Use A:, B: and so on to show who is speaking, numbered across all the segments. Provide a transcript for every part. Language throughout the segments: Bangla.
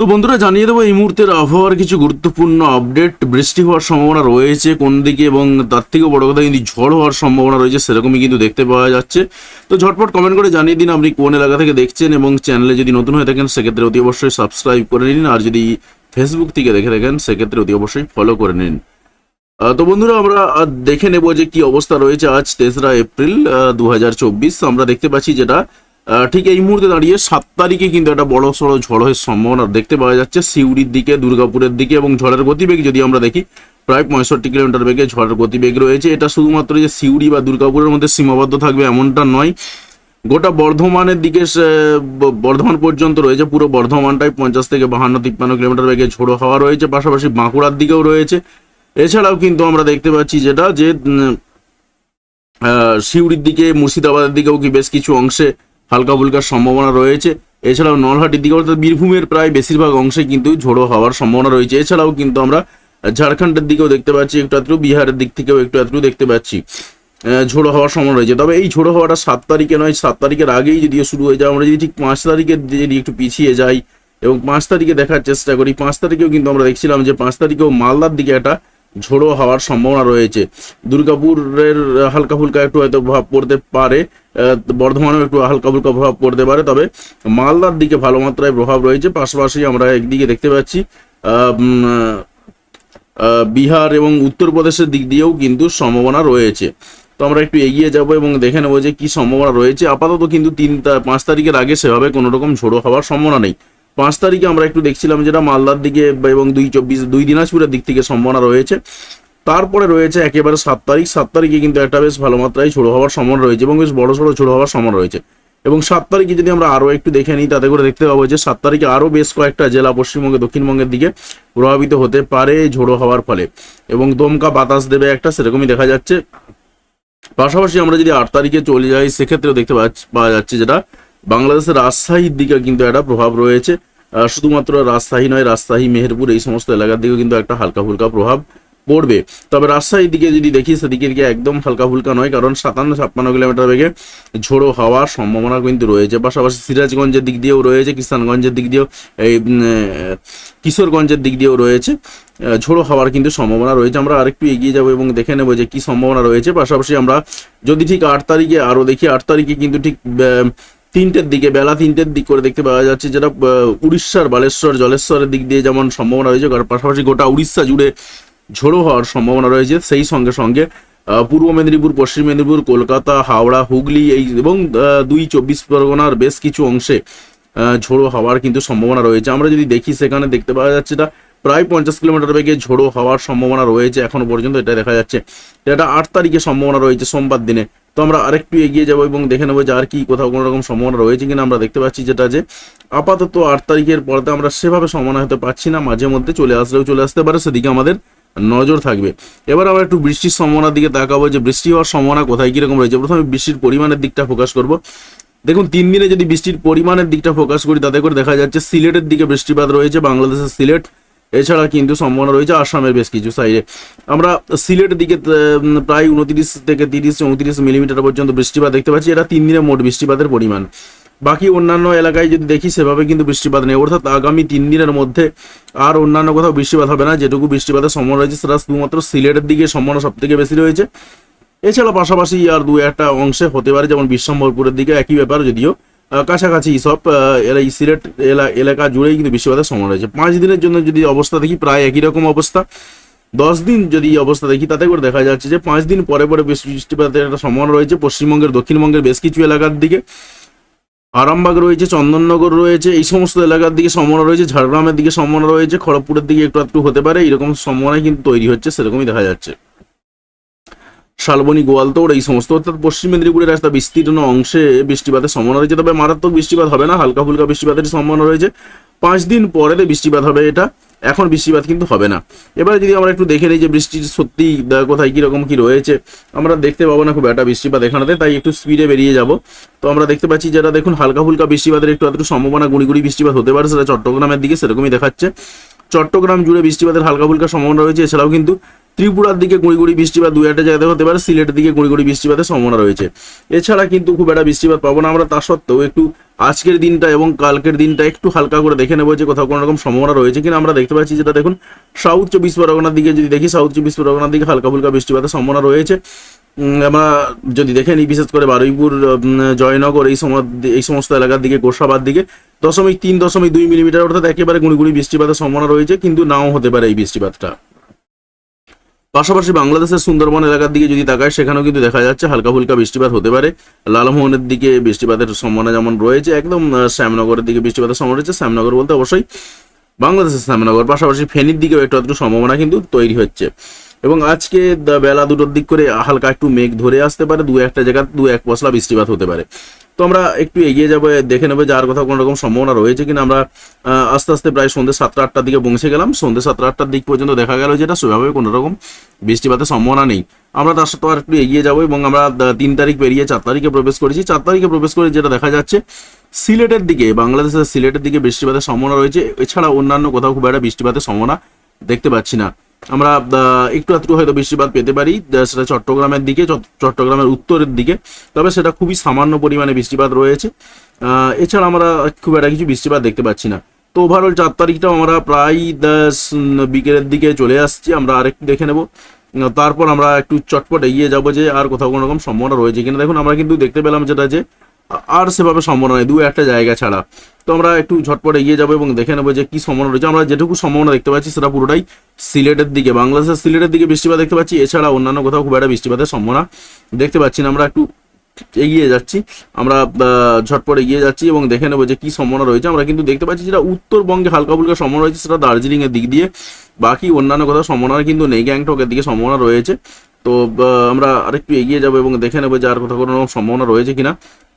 A: তো বন্ধুরা, জানিয়ে দেবো, এই মুহূর্তের আবহাওয়ার কিছু গুরুত্বপূর্ণ আপডেট। বৃষ্টি হওয়ার সম্ভাবনা রয়েছে, কোন দিকে এবং তার থেকেও বড় কথা কিন্তু ঝড় হওয়ার সম্ভাবনা রয়েছে, সেরকমই কিন্তু দেখতে পাওয়া যাচ্ছে। তো ঝটপট কমেন্ট করে জানিয়ে দিন আপনি কোন এলাকা থেকে দেখছেন এবং চ্যানেলে যদি নতুন হয়ে থাকেন, সেক্ষেত্রে অতি অবশ্যই সাবস্ক্রাইব করে নিন আর যদি ফেসবুক থেকে দেখে থাকেন, সেক্ষেত্রে অতি অবশ্যই ফলো করে নিন। তো বন্ধুরা, আমরা দেখে নেব যে কি অবস্থা রয়েছে আজ তেসরা এপ্রিল দু হাজার চব্বিশ। আমরা দেখতে পাচ্ছি যেটা ঠিক এই মুহূর্তে দাঁড়িয়ে সাত তারিখে কিন্তু একটা বড় সড়ো ঝড়ের সম্ভাবনা দেখতে পাওয়া যাচ্ছে। সিউড়ির দিকে, দুর্গাপুরের দিকে এবং ঝড়ের গতিবেগ যদি আমরা দেখি, প্রায় পঁয়ষট্টি কিলোমিটার বেগে ঝড়ের গতিবেগ রয়েছে। এটা শুধুমাত্র যে সিউড়ি বা দুর্গাপুরের মধ্যে সীমাবদ্ধ থাকবে এমনটা নয়। গোটা বর্ধমানের দিকে বর্ধমান পর্যন্ত রয়েছে। পুরো বর্ধমানটাই পঞ্চাশ থেকে বাহান্ন, তিপ্পান্ন কিলোমিটার বেগে ঝোড়ো হাওয়া রয়েছে। পাশাপাশি বাঁকুড়ার দিকেও রয়েছে। এছাড়াও কিন্তু আমরা দেখতে পাচ্ছি যেটা যে সিউড়ির দিকে, মুর্শিদাবাদের দিকেও কি বেশ কিছু অংশে হালকা ফুলকার সম্ভাবনা রয়েছে। এছাড়াও নলহাটির দিকে অর্থাৎ বীরভূমের প্রায় বেশিরভাগ অংশে কিন্তু ঝোড়ো হওয়ার সম্ভাবনা রয়েছে। এছাড়াও কিন্তু আমরা ঝাড়খণ্ডের দিকেও দেখতে পাচ্ছি, একটু আত্রু বিহারের দিক থেকেও একটু আত্রু দেখতে পাচ্ছি। ঝোড়ো হওয়ার সম্ভাবনা রয়েছে। তবে এই ঝোড়ো হওয়াটা সাত তারিখে নয়, সাত তারিখের আগেই যদিও শুরু হয়ে যায়, আমরা যদি ঠিক পাঁচ তারিখে যদি একটু পিছিয়ে যাই এবং পাঁচ তারিখে দেখার চেষ্টা করি, পাঁচ তারিখেও কিন্তু আমরা দেখছিলাম যে পাঁচ তারিখেও মালদার দিকে একটা ঝোড়ো হওয়ার সম্ভাবনা রয়েছে। দুর্গাপুরের হালকা ফুলকা একটু হয়তো প্রভাব পড়তে পারে বর্ধমানেও একটু হালকা ফুলকা প্রভাব পড়তে পারে, তবে মালদার দিকে ভালো মাত্রায় প্রভাব রয়েছে। পাশাপাশি আমরা একদিকে দেখতে পাচ্ছি বিহার এবং উত্তরপ্রদেশের দিক দিয়েও কিন্তু সম্ভাবনা রয়েছে। তো আমরা একটু এগিয়ে যাব এবং দেখে নেব যে কি সম্ভাবনা রয়েছে। আপাতত কিন্তু তিন পাঁচ তারিখের আগে সেভাবে কোনো রকম ঝোড়ো হওয়ার সম্ভাবনা নেই। পাঁচ তারিখে আমরা একটু দেখছিলাম যেটা মালদার দিকে এবং দুই চব্বিশ, দুই দিনাজপুরের দিক থেকে সম্ভাবনা রয়েছে। তারপরে রয়েছে একেবারে সাত তারিখ, সাত তারিখে কিন্তু একটা বেশ ভালো মাত্রায় ঝোড়ো হওয়ার সম্ভাবনা রয়েছে এবং বেশ বড় সড়ো ঝোড়ো হওয়ার সম্ভাবনা রয়েছে। এবং সাত তারিখে যদি আমরা আরও একটু দেখে নিই, তাতে করে দেখতে পাবো যে সাত তারিখে আরও বেশ কয়েকটা জেলা পশ্চিমবঙ্গে, দক্ষিণবঙ্গের দিকে প্রভাবিত হতে পারে ঝোড়ো হওয়ার ফলে। এবং দমকা বাতাস দেবে একটা, সেরকমই দেখা যাচ্ছে। পাশাপাশি আমরা যদি আট তারিখে চলে যাই, সেক্ষেত্রেও দেখতে পাওয়া যাচ্ছে যেটা বাংলাদেশের রাজশাহীর দিকে কিন্তু একটা প্রভাব রয়েছে। শুধুমাত্র রাজশাহী নয়, রাজশাহী, মেহেরপুর, এই সমস্ত এলাকার দিকেও কিন্তু একটা হালকা ফুলকা প্রভাব পড়বে। তবে রাজশাহীর দিকে যদি দেখি, সেদিকে দিকে একদম হালকা ফুলকা নয়, কারণ সাতান্ন ছাপ্পান্ন কিলোমিটার বেগে ঝোড়ো হওয়ার সম্ভাবনা কিন্তু রয়েছে। পাশাপাশি সিরাজগঞ্জের দিক দিয়েও রয়েছে, কিষানগঞ্জের দিক দিয়েও, এই কিশোরগঞ্জের দিক দিয়েও রয়েছে। ঝোড়ো হওয়ার কিন্তু সম্ভাবনা রয়েছে। আমরা আরেকটু এগিয়ে যাব এবং দেখে নেব যে কি সম্ভাবনা রয়েছে। পাশাপাশি আমরা যদি ঠিক আট তারিখে আরও দেখি, আট তারিখে কিন্তু ঠিক তিনটের দিকে, বেলা তিনটের দিক করে দেখতে পাওয়া যাচ্ছে যেটা উড়িষ্যার বালেশ্বর, জলেশ্বরের দিক দিয়ে যেমন সম্ভাবনা রয়েছে পাশাপাশি গোটা উড়িষ্যা জুড়ে ঝোড়ো হওয়ার সম্ভাবনা রয়েছে। সেই সঙ্গে সঙ্গে পূর্ব মেদিনীপুর, পশ্চিম মেদিনীপুর, কলকাতা, হাওড়া, হুগলি এই এবং দুই চব্বিশ পরগনার বেশ কিছু অংশে ঝোড়ো হওয়ার কিন্তু সম্ভাবনা রয়েছে। আমরা যদি দেখি, সেখানে দেখতে পাওয়া যাচ্ছে এটা প্রায় পঞ্চাশ কিলোমিটার বেগে ঝোড়ো হওয়ার সম্ভাবনা রয়েছে এখনও পর্যন্ত, এটা দেখা যাচ্ছে। এটা আট তারিখে সম্ভাবনা রয়েছে সোমবার দিনে। তো আমরা আরেকটু এগিয়ে যাব এবং দেখে নেব যে আর কি কোথাও কোনো রকম সম্ভাবনা রয়েছে কিনা। আমরা দেখতে পাচ্ছি যেটা যে আপাতত আট তারিখের পরতে আমরা সেভাবে সম্ভাবনা হতে পারছি না। মাঝে মধ্যে চলে আসলেও চলে আসতে পারে, সেদিকে আমাদের নজর থাকবে। এবার আমরা একটু বৃষ্টির সম্ভাবনার দিকে তাকাবো যে বৃষ্টি হওয়ার সম্ভাবনা কোথায়, কীরকম রয়েছে। প্রথমে বৃষ্টির পরিমাণের দিকটা ফোকাস করব। দেখুন, তিন দিনে যদি বৃষ্টির পরিমাণের দিকটা ফোকাস করি, তাতে করে দেখা যাচ্ছে সিলেটের দিকে বৃষ্টিপাত রয়েছে, বাংলাদেশের সিলেট এছাড়া কিন্তু সম্ভাবনা রয়েছে আসামের বেশ কিছু সাইডে আমরা সিলেটের দিকে প্রায় উনত্রিশ থেকে তিরিশ, চৌত্রিশ মিলিমিটার পর্যন্ত বৃষ্টিপাত দেখতে পাচ্ছি। এটা তিন দিনে মোট বৃষ্টিপাতের পরিমাণ। বাকি অন্যান্য এলাকায় যদি দেখি, সেভাবে কিন্তু বৃষ্টিপাত নেই। অর্থাৎ আগামী তিন দিনের মধ্যে আর অন্যান্য কোথাও বৃষ্টিপাত হবে না। যেটুকু বৃষ্টিপাতের সম্ভাবনা রয়েছে, সেটা শুধুমাত্র সিলেটের দিকে সম্ভাবনা সব থেকে বেশি রয়েছে। এছাড়া পাশাপাশি আর দু একটা অংশে হতে পারে, যেমন বিশ্বম্বরপুরের দিকে। একই ব্যাপার, যদিও কাছাকাছি সব এরা এই সিলেট এলা- এলাকা জুড়েই কিন্তু বৃষ্টিপাতের সম্ভাবনা রয়েছে। পাঁচ দিনের জন্য যদি অবস্থা দেখি, প্রায় একই রকম অবস্থা। দশ দিন যদি অবস্থা দেখি, তাতে করে দেখা যাচ্ছে যে পাঁচ দিন পরে পরে বৃষ্টিপাতের একটা সম্ভাবনা রয়েছে। পশ্চিমবঙ্গের, দক্ষিণবঙ্গের বেশ কিছু এলাকার দিকে। আরামবাগ রয়েছে, চন্দননগর রয়েছে, এই সমস্ত এলাকার দিকে সম্ভাবনা রয়েছে। ঝাড়গ্রামের দিকে সম্ভাবনা রয়েছে, খড়গপুরের দিকে একটু একটু হতে পারে। এরকম সম্ভাবনা কিন্তু তৈরি হচ্ছে, সেরকমই দেখা যাচ্ছে। শালবনী গোয়ালতোড় এই সমস্ত অর্থাৎ পশ্চিম মেদিনীপুরের রাস্তা বিস্তীর্ণ অংশে বৃষ্টিপাতের সম্ভাবনা রয়েছে, তবে মারাত্মক বৃষ্টিপাত হবে না, হালকা ফুলকা বৃষ্টিপাতের সম্ভাবনা রয়েছে। পাঁচ দিন পরে বৃষ্টিপাত হবে এটা, এখন বৃষ্টিপাত কিন্তু হবে না। এবারে যদি আমরা একটু দেখে নিই যে বৃষ্টির সত্যি কোথায় কীরকম কি রয়েছে, আমরা দেখতে পাবো না খুব একটা বৃষ্টিপাত এখানেতে, তাই একটু স্পিডে বেরিয়ে যাব। তো আমরা দেখতে পাচ্ছি যেটা দেখুন, হালকা ফুলকা বৃষ্টিপাতের একটু একটু সম্ভাবনা গুড়ি বৃষ্টিপাত হতে পারে, সেটা চট্টগ্রামের দিকে সেরকমই দেখাচ্ছে। চট্টগ্রাম জুড়ে বৃষ্টিপাতের হালকা ফুলকা সম্ভাবনা রয়েছে, এছাড়াও কিন্তু ত্রিপুরার দিকে গুঁড়ি গুঁড়ি বৃষ্টিপাত দু একটা জায়গাতে হতে পারে, সিলেটের দিকে গুঁড়ি গুঁড়ি বৃষ্টিপাতের সম্ভাবনা রয়েছে। এছাড়া কিন্তু খুব একটা বৃষ্টিপাত পাবো না আমরা, তা সত্ত্বেও একটু আজকের দিনটা এবং কালকের দিনটা একটু হালকা করে দেখে নেব যে কোথাও কোনো রকম সম্ভাবনা রয়েছে কিনা। আমরা দেখতে পাচ্ছি যেটা দেখুন সাউথ চব্বিশ পরগনার দিকে যদি দেখি সাউথ চব্বিশ পরগনার দিকে হালকা ফুলকা বৃষ্টিপাতের সম্ভাবনা রয়েছে। আমরা যদি দেখে নিই, বিশেষ করে বারুইপুর জয়নগর, এই সময়, এই সমস্ত এলাকার দিকে, গোসাবার দিকে, দশমিক তিন, দশমিক দুই মিলিমিটার অর্থাৎ একেবারে গুঁড়ি বৃষ্টিপাতের সম্ভাবনা রয়েছে, কিন্তু নাও হতে পারে এই বৃষ্টিপাতটা। পাশাপাশি বাংলাদেশের সুন্দরবন এলাকার দিকে যদি তাকায়, সেখানেও কিন্তু দেখা যাচ্ছে হালকা ফুলকা বৃষ্টিপাত হতে পারে। লালমোহনের দিকে বৃষ্টিপাতের সম্ভাবনা যেমন রয়েছে, একদম শ্যামনগরের দিকে বৃষ্টিপাতের সম্ভাবনা রয়েছে। শ্যামনগর বলতে অবশ্যই বাংলাদেশের শ্যামনগর, পাশাপাশি ফেনীর দিকেও একটু একটু সম্ভাবনা কিন্তু তৈরি হচ্ছে। এবং আজকে বেলা দুটোর দিক করে হালকা একটু মেঘ ধরে আসতে পারে, দু একটা জায়গা দু এক পশলা বৃষ্টিপাত হতে পারে। তো আমরা একটু এগিয়ে যাব দেখে নেব যে আর কোথাও কোনো রকম সম্ভাবনা রয়েছে কিনা। আমরা আস্তে আস্তে প্রায় সন্ধ্যে সাতটা আটটার দিকে পৌঁছে গেলাম। সন্ধ্যে সাতটা আটটার দিক পর্যন্ত দেখা গেল যেটা, সেভাবে কোনো রকম বৃষ্টিপাতের সম্ভাবনা নেই। আমরা তার সাথে আর একটু এগিয়ে যাব এবং আমরা তিন তারিখ পেরিয়ে চার তারিখে প্রবেশ করেছি। চার তারিখে প্রবেশ করে যেটা দেখা যাচ্ছে, সিলেটের দিকে, বাংলাদেশের সিলেটের দিকে বৃষ্টিপাতের সম্ভাবনা রয়েছে। এছাড়া অন্যান্য কোথাও খুব একটা বৃষ্টিপাতের সম্ভাবনা দেখতে পাচ্ছি না। আমরা একটু একটু হয়তো বৃষ্টিপাত পেতে পারি সেটা চট্টগ্রামের দিকে, চট- চট্টগ্রামের উত্তরের দিকে। তবে সেটা খুবই সামান্য পরিমাণে বৃষ্টিপাত রয়েছে। এছাড়া আমরা খুব একটা কিছু বৃষ্টিপাত দেখতে পাচ্ছি না। তো ওভারঅল চার তারিখটাও আমরা প্রায় বিকেলের দিকে চলে আসছি। আমরা আরেকটু দেখে নেব। তারপর আমরা একটু চটপট এগিয়ে যাব যে আর কোথাও কোনো রকম সম্ভাবনা রয়েছে কিনা। দেখুন, আমরা কিন্তু দেখতে পেলাম যেটা যে, আর সেভাবে সম্ভাবনা নেই, দু একটা জায়গা ছাড়া। তো আমরা একটু ঝটপট এগিয়ে যাব এবং দেখে নেব যে কি সম্ভাবনা রয়েছে। আমরা যেটুকু সম্ভাবনা দেখতে পাচ্ছি সেটা পুরোটাই সিলেটের দিকে। বাংলাদেশের সিলেটের দিকে বৃষ্টিপাত দেখতে পাচ্ছি। এছাড়া অন্যান্য কোথাও খুব একটা বৃষ্টিপাতের সম্ভাবনা দেখতে পাচ্ছি না। আমরা একটু এগিয়ে যাচ্ছি। আমরা ঝটপট এগিয়ে যাচ্ছি এবং দেখে নেব যে কি সম্ভাবনা রয়েছে। আমরা কিন্তু দেখতে পাচ্ছি যেটা উত্তরবঙ্গে হালকা ফুলকা সম্ভাবনা রয়েছে, সেটা দার্জিলিং এর দিক দিয়ে। বাকি অন্যান্য কোথাও সম্ভাবনা কিন্তু নেই। গ্যাংটকের দিকে সম্ভাবনা রয়েছে। তো আমরা আরেকটু এগিয়ে যাব এবং দেখে নেব যে আর কোথাও কোনো সম্ভাবনা রয়েছে কিনা।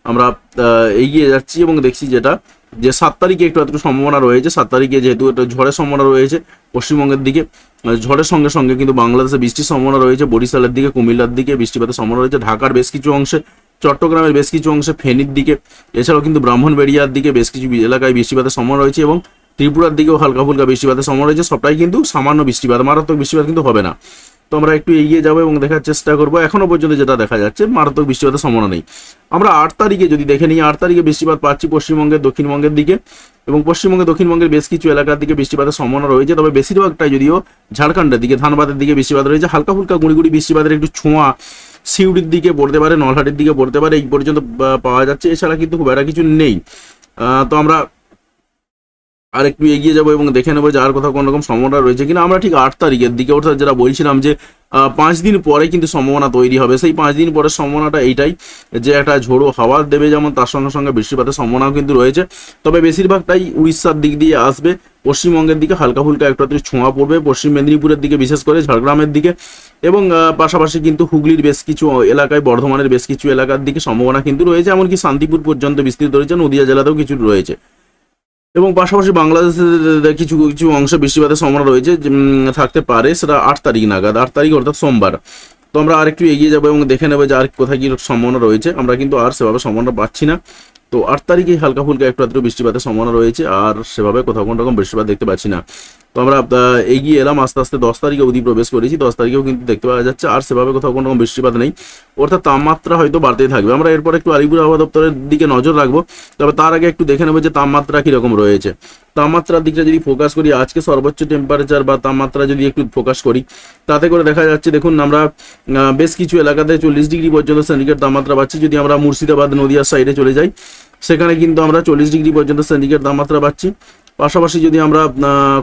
A: আমরা এগিয়ে যাচ্ছি এবং দেখছি যেটা, যে সাত তারিখে একটু একটু সম্ভাবনা রয়েছে। সাত তারিখে যেহেতু একটা ঝড়ের সম্ভাবনা রয়েছে পশ্চিমবঙ্গের দিকে ঝড়ের সঙ্গে সঙ্গে কিন্তু বাংলাদেশে বৃষ্টির সম্ভাবনা রয়েছে, বরিশালের দিকে, কুমিল্লার দিকে বৃষ্টিপাতের সম্ভাবনা রয়েছে, ঢাকার বেশ কিছু অংশে, চট্টগ্রামের বেশ কিছু অংশে ফেনীর দিকে, এছাড়াও কিন্তু ব্রাহ্মণবেড়িয়ার দিকে বেশ কিছু এলাকায় বৃষ্টিপাতের সম্ভাবনা রয়েছে এবং ত্রিপুরার দিকেও হালকা ফুলকা বৃষ্টিপাতের সম্ভাবনা রয়েছে। সবটাই কিন্তু সামান্য বৃষ্টিপাত, মারাত্মক বৃষ্টিপাত কিন্তু হবে না। তো আমরা একটু এগিয়ে যাব এবং দেখার চেষ্টা করব। এখনও পর্যন্ত যেটা দেখা যাচ্ছে, মারাত্মক বৃষ্টিপাতের সম্ভাবনা নেই। আমরা আট তারিখে যদি দেখে নিই, আট তারিখে বৃষ্টিপাত পাচ্ছি পশ্চিমবঙ্গের, দক্ষিণবঙ্গের দিকে। এবং পশ্চিমবঙ্গে দক্ষিণবঙ্গের বেশ কিছু এলাকার দিকে বৃষ্টিপাতের সম্ভাবনা রয়েছে। তবে বেশিরভাগটাই যদিও ঝাড়খণ্ডের দিকে, ধানবাদের দিকে বৃষ্টিপাত রয়েছে। হালকা ফুলকা গুঁড়ি গুঁড়ি বৃষ্টিপাতের একটু ছোঁয়া সিউড়ির দিকে পড়তে পারে, নলহাটির দিকে পড়তে পারে। এই পর্যন্ত পাওয়া যাচ্ছে। এছাড়া কিন্তু খুব একটা কিছু নেই। তো আমরা আর একটু এগিয়ে যাব এবং দেখে নেব যে আর কোথাও কোনো রকম সম্ভাবনা রয়েছে কিনা। আমরা ঠিক আট তারিখের দিকে অর্থাৎ যেটা বলছিলাম যে পাঁচ দিন পরে কিন্তু সম্ভাবনা তৈরি হবে। সেই পাঁচ দিন পরের সম্ভাবনাটা এইটাই যে একটা ঝোড়ো হাওয়া দেবে যেমন তার সঙ্গে সঙ্গে বৃষ্টিপাতের সম্ভাবনাও কিন্তু রয়েছে। তবে বেশিরভাগটাই উড়িষ্যার দিক দিয়ে আসবে। পশ্চিমবঙ্গের দিকে হালকা ফুলকা একটু ছোঁয়া পড়বে। পশ্চিম মেদিনীপুরের দিকে বিশেষ করে ঝাড়গ্রামের দিকে এবং পাশাপাশি কিন্তু হুগলির বেশ কিছু এলাকায়, বর্ধমানের বেশ কিছু এলাকার দিকে সম্ভাবনা কিন্তু রয়েছে। এমনকি শান্তিপুর পর্যন্ত বিস্তৃত রয়েছে। নদিয়া জেলাতেও কিছু রয়েছে। এবং পাশাপাশি বাংলাদেশের কিছু কিছু অংশে বৃষ্টিপাতের সম্ভাবনা রয়েছে থাকতে পারে, সেটা আট তারিখ নাগাদ, আট তারিখ অর্থাৎ সোমবার। তো আমরা আর একটু এগিয়ে যাব এবং দেখে নেব যে আর কোথায় কি সম্ভাবনা রয়েছে। আমরা কিন্তু আর সেভাবে সম্ভাবনা পাচ্ছি না। তো আট তারিখে হালকা ফুলকা একটু আধটু বৃষ্টিপাতের সম্ভাবনা রয়েছে, আর সেভাবে কোথাও কোনো রকম বৃষ্টিপাত দেখতে পাচ্ছি না। তো আমরা এগিয়ে এলাম। আস্তে আস্তে দশ তারিখে অবধি প্রবেশ করেছি। দশ তারিখেও কিন্তু দেখতে পাওয়া যাচ্ছে। আর সেভাবে কোথাও কোনো বৃষ্টিপাত নেই। অর্থাৎ তাপমাত্রা হয়তো বাড়তেই থাকবে। আমরা এরপর একটু আলিপুর আবহাওয়া দপ্তরের দিকে নজর রাখব। তবে তার আগে একটু দেখে নেব যে তাপমাত্রা কীরকম রয়েছে। তাপমাত্রার দিকটা যদি ফোকাস করি, আজকে সর্বোচ্চ টেম্পারেচার বা তাপমাত্রা যদি একটু ফোকাস করি, তাতে করে দেখা যাচ্ছে, দেখুন, আমরা বেশ কিছু এলাকাতে চল্লিশ ডিগ্রি পর্যন্ত সেন্টিগ্রেড তাপমাত্রা পাচ্ছি। যদি আমরা মুর্শিদাবাদ, নদিয়ার সাইডে চলে যাই, সেখানে কিন্তু আমরা চল্লিশ ডিগ্রি পর্যন্ত সেন্টিগ্রেড তাপমাত্রা পাচ্ছি। পাশাপাশি যদি আমরা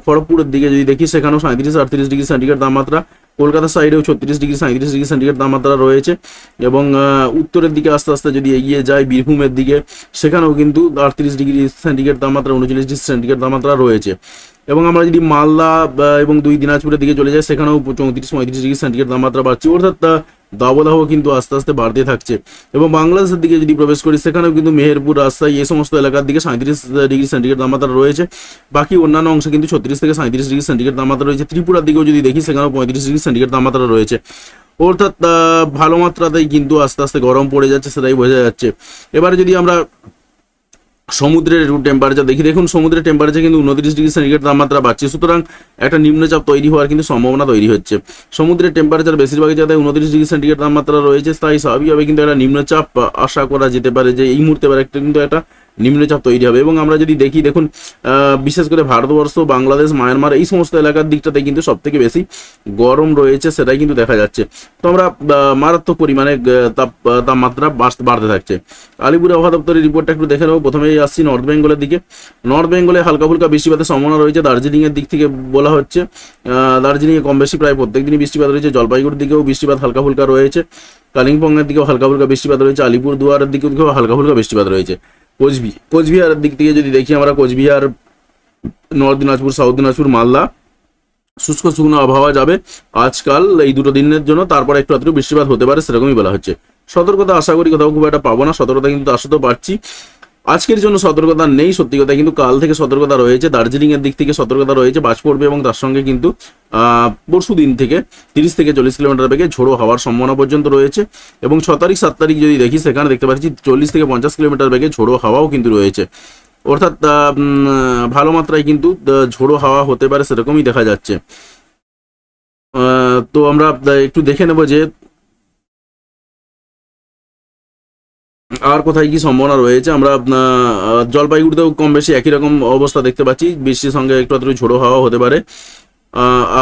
A: খড়গপুরের দিকে যদি দেখি সেখানেও সাঁত্রিশ আটত্রিশ ডিগ্রি সেন্টিগ্রেড তাপমাত্রা। কলকাতার সাইডেও ছত্রিশ ডিগ্রি সাঁত্রিশ ডিগ্রি সেন্টিগ্রেড তাপমাত্রা রয়েছে এবং উত্তরের দিকে আস্তে আস্তে যদি এগিয়ে যায় বীরভূমের দিকে, সেখানেও কিন্তু আটত্রিশ ডিগ্রি সেন্টিগ্রেড তাপমাত্রা, উনচল্লিশ ডিগ্রি সেন্টিগ্রেড তাপমাত্রা রয়েছে। এবং আমরা যদি মালদা এবং দুই দিনাজপুরের দিকে চলে যাই, সেখানেও চৌত্রিশ, পঁয়ত্রিশ ডিগ্রি সেন্টিগ্রেড তাপমাত্রা বাড়ছে। অর্থাৎ দাবদাহ কিন্তু আস্তে আস্তে বাড়তে থাকছে। এবং বাংলাদেশের দিকে যদি প্রবেশ করি, সেখানেও কিন্তু মেহেরপুর রাজশাহী, এই সমস্ত এলাকার দিকে সাঁত্রিশ ডিগ্রি সেন্টিগ্রেড তাপমাত্রা রয়েছে। বাকি অন্যান্য অংশে কিন্তু ছত্রিশ থেকে সাঁত্রিশ ডিগ্রি সেন্টিগ্রেড তাপমাত্রা রয়েছে। ত্রিপুরার দিকেও যদি দেখি, সেখানেও পঁয়ত্রিশ ডিগ্রি সেন্টিগ্রেড তাপমাত্রা রয়েছে। অর্থাৎ ভালো মাত্রাতেই কিন্তু আস্তে আস্তে গরম পড়ে যাচ্ছে সেটাই বোঝা যাচ্ছে। এবারে যদি আমরা সমুদ্রের টেম্পারেচার দেখি, দেখুন সমুদ্রের টেম্পারেচার কিন্তু উনত্রিশ ডিগ্রি সেন্টিগ্রেড তাপমাত্রা বাড়ছে। সুতরাং একটা নিম্নচাপ তৈরি হওয়ার কিন্তু সম্ভাবনা তৈরি হচ্ছে। সমুদ্রের টেম্পারেচার বেশিরভাগ জায়গায় উনত্রিশ ডিগ্রি সেন্টিগ্রেড তাপমাত্রা রয়েছে, তাই স্বাভাবিকভাবে কিন্তু একটা নিম্নচাপ আশা করা যেতে পারে যে এই মুহূর্তে একটা কিন্তু একটা নিম্নচাপ তৈরি হবে। এবং আমরা যদি দেখি, দেখুন বিশেষ করে ভারতবর্ষ, বাংলাদেশ, মায়ানমার এই সমস্ত এলাকার দিকটাতে কিন্তু সব থেকে বেশি গরম রয়েছে, সেটাই কিন্তু দেখা যাচ্ছে। তো আমরা মারাত্মক পরিমাণে তাপ তাপমাত্রা বাড়তে থাকছে। আলিপুর আবহাওয়া দপ্তরের রিপোর্টটা একটু দেখে নেব। প্রথমেই আসছি নর্থ বেঙ্গলের দিকে। নর্থ বেঙ্গলে হালকা ফুলকা বৃষ্টিপাতের সম্ভাবনা রয়েছে। দার্জিলিংয়ের দিক থেকে বলা হচ্ছে দার্জিলিংয়ে কম বেশি প্রায় প্রত্যেক দিনই বৃষ্টিপাত রয়েছে। জলপাইগুড়ির দিকেও বৃষ্টিপাত হালকা ফুলকা রয়েছে। কালিম্পংয়ের দিকেও হালকা ফুলকা বৃষ্টিপাত রয়েছে। আলিপুর দুয়ারের দিকেও হালকা ফুলকা বৃষ্টিপাত রয়েছে। কোচবি, কোচবিহারের দিক থেকে যদি দেখি আমরা, কোচবিহার, নর্থ দিনাজপুর, সাউথ দিনাজপুর, মালদা, শুষ্ক শুকনো আবহাওয়া যাবে। আজকাল এই দুটো দিনের জন্য তারপরে একটু আধটু বৃষ্টিপাত হতে পারে, সেরকমই বলা হচ্ছে। সতর্কতা আশা করি কোথাও খুব একটা পাবো না, সতর্কতা কিন্তু আসতেও পারছি আজকের জন্য সতর্কতা নেই, সত্যি কথা কিন্তু কাল থেকে সতর্কতা রয়েছে দার্জিলিং এর দিক থেকে সতর্কতা রয়েছে বাজ পড়বে এবং তার সঙ্গে কিন্তু পরশু দিন থেকে তিরিশ থেকে চল্লিশ কিলোমিটার বেগে ঝোড়ো হওয়ার সম্ভাবনা পর্যন্ত রয়েছে। এবং ছ তারিখ, সাত তারিখ যদি দেখি, সেখানে দেখতে পাচ্ছি চল্লিশ থেকে পঞ্চাশ কিলোমিটার বেগে ঝোড়ো হাওয়াও কিন্তু রয়েছে। অর্থাৎ ভালো মাত্রায় কিন্তু ঝোড়ো হাওয়া হতে পারে সেরকমই দেখা যাচ্ছে। তো আমরা একটু দেখে নেব যে আর কোথায় কি সম্ভাবনা রয়েছে? আমরা জলপাইগুড়িতেও কম বেশি একই রকম অবস্থা দেখতে পাচ্ছি। বৃষ্টির সঙ্গে একটু আধটু ঝোড়ো হাওয়া হতে পারে।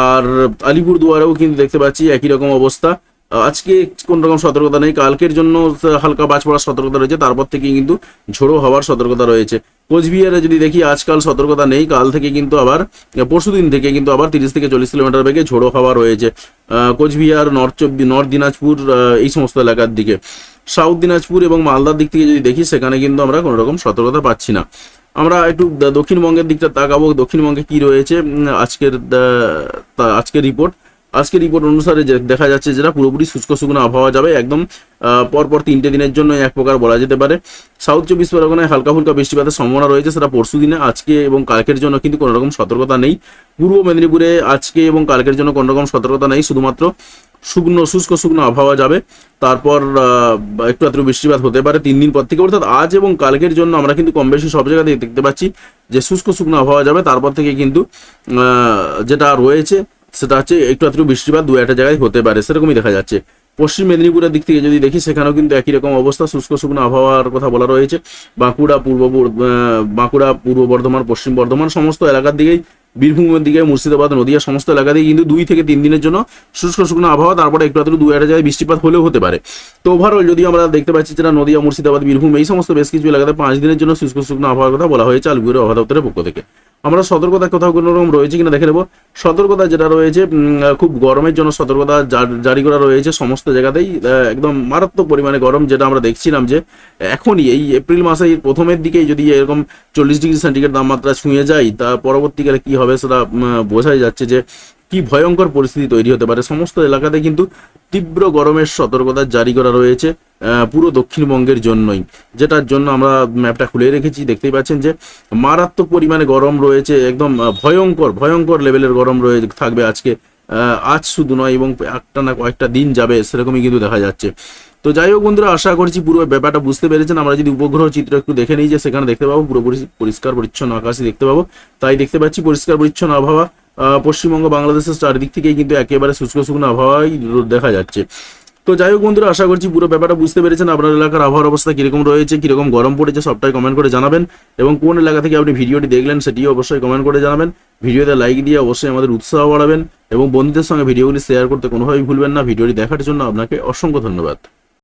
A: আর আলিপুর দুয়ারেও কিন্তু দেখতে পাচ্ছি একই রকম অবস্থা। আজকে কোন রকম সতর্কতা নেই। কালকের জন্য হালকা বাজ পড়ার সতর্কতা রয়েছে। তারপর থেকে কিন্তু ঝোড়ো হওয়ার সতর্কতা রয়েছে। কোচবিহারে যদি দেখি আজকাল সতর্কতা নেই, কাল থেকে কিন্তু আবার পরশু দিন থেকে কিন্তু আবার তিরিশ থেকে চল্লিশ কিলোমিটার বেগে ঝোড়ো হাওয়া রয়েছে। কোচবিহার, নর্থ চব্বিশ, নর্থ দিনাজপুর এই সমস্ত এলাকার দিকে। সাউথ দিনাজপুর এবং মালদার দিক থেকে যদি দেখি, সেখানে কিন্তু আমরা কোনো রকম সতর্কতা পাচ্ছি না। আমরা একটু দক্ষিণবঙ্গের দিকটা তাকাবো। দক্ষিণবঙ্গে কি রয়েছে? আজকের আজকের রিপোর্ট আজকের রিপোর্ট অনুসারে দেখা যাচ্ছে যেটা পুরোপুরি শুষ্ক শুকনো আবহাওয়া যাবে। একদম পরপর তিনটে দিনের জন্য এক প্রকার বলা যেতে পারে। সাউথ চব্বিশ পরগনায় হালকা ফুলকা বৃষ্টিপাতের সম্ভাবনা রয়েছে সেটা পরশু দিনে, আজকে এবং কালকের জন্য কিন্তু কোনো রকম সতর্কতা নেই। পূর্ব মেদিনীপুরে আজকে এবং কালকের জন্য কোনো রকম সতর্কতা নেই, শুধুমাত্র শুকনো, শুষ্ক, শুকনো আবহাওয়া যাবে। তারপর একটু আত্র বৃষ্টিপাত হতে পারে তিন দিন পর থেকে। অর্থাৎ আজ এবং কালকের জন্য আমরা কিন্তু কম বেশি সব জায়গাতেই দেখতে পাচ্ছি যে শুষ্ক, শুকনো আবহাওয়া যাবে। তারপর থেকে কিন্তু যেটা রয়েছে সেটা হচ্ছে একটু আত্র বৃষ্টিপাত দু একটা জায়গায় হতে পারে, সেরকমই দেখা যাচ্ছে। পশ্চিম মেদিনীপুরের দিক থেকে যদি দেখি, সেখানেও কিন্তু একই রকম অবস্থা। শুষ্ক শুকনো আবহাওয়ার কথা বলা রয়েছে। বাঁকুড়া পূর্ব বাঁকুড়া পূর্ব বর্ধমান, পশ্চিম বর্ধমান, সমস্ত এলাকার দিকেই বীরভূমের দিকে, মুর্শিদাবাদ, নদিয়া, সমস্ত এলাকাতেই কিন্তু দুই থেকে তিন দিনের জন্য শুষ্ক শুকনো আবহাওয়া, তারপরে একটু আধটু দু একটা জায়গায় বৃষ্টিপাত হলেও হতে পারে। তো ওভারঅল যদি আমরা দেখতে পাচ্ছি যেটা নদিয়া, মুর্শিদাবাদ, বীরভূম, এই সমস্ত বেশ কিছু এলাকাতে পাঁচ দিনের জন্য শুষ্ক শুকনো আবহাওয়ার কথা বলা হয়েছে আলিপুর আবহাওয়া দপ্তরের পক্ষ থেকে। আমরা সতর্কতা কোথাও কোনো রকম রয়েছে কিনা দেখে নেব। সতর্কতা যেটা রয়েছে খুব গরমের জন্য সতর্কতা জার- করা রয়েছে সমস্ত জায়গাতেই। একদম মারাত্মক পরিমাণে গরম যেটা আমরা দেখছিলাম যে এখনই এই এপ্রিল মাসের প্রথমের দিকেই যদি এরকম চল্লিশ ডিগ্রি সেন্টিগ্রেড তাপমাত্রা ছুঁয়ে যায়, তা পরবর্তীকালে কি হবে? সেটা বোঝাই যাচ্ছে যে কি ভয়ঙ্কর পরিস্থিতি তৈরি হতে পারে। সমস্ত এলাকাতে কিন্তু তীব্র গরমের সতর্কতা জারি করা রয়েছে পুরো দক্ষিণবঙ্গের জন্যই। যেটার জন্য আমরা ম্যাপটা খুলে রেখেছি। দেখতেই পাচ্ছেন যে মারাত্মক পরিমাণে গরম রয়েছে, একদম ভয়ঙ্কর ভয়ঙ্কর লেভেলের গরম রয়ে থাকবে আজকে। আজ শুধু নয়, এবং একটা না কয়েকটা দিন যাবে, সেরকমই কিন্তু দেখা যাচ্ছে। তো যাই হোক বন্ধুরা, আশা করছি পুরো ব্যাপারটা বুঝতে পেরেছেন। আমরা যদি উপগ্রহ চিত্র একটু দেখে নিই যে সেখানে দেখতে পাবো পুরোপুরি পরিষ্কার পরিচ্ছন্ন আকাশই দেখতে পাবো। তাই দেখতে পাচ্ছি পরিষ্কার পরিচ্ছন্ন আবহাওয়া। পশ্চিমবঙ্গ, বাংলাদেশের চারিদিক থেকেই কিন্তু একেবারে শুষ্ক শুকনো আবহাওয়াই দেখা যাচ্ছে। তো যাই হোক বন্ধুরা, আশা করছি পুরো ব্যাপারটা বুঝতে পেরেছেন। আপনার এলাকার আবহাওয়ার অবস্থা কীরকম রয়েছে, কীরকম গরম পড়েছে, সবটাই কমেন্ট করে জানাবেন। এবং কোন এলাকা থেকে আপনি ভিডিওটি দেখলেন সেটিও অবশ্যই কমেন্ট করে জানাবেন। ভিডিওতে লাইক দিয়ে অবশ্যই আমাদের উৎসাহ বাড়াবেন। এবং বন্ধুদের সঙ্গে ভিডিওগুলি শেয়ার করতে কোনোভাবেই ভুলবেন না। ভিডিওটি দেখার জন্য আপনাকে অসংখ্য ধন্যবাদ।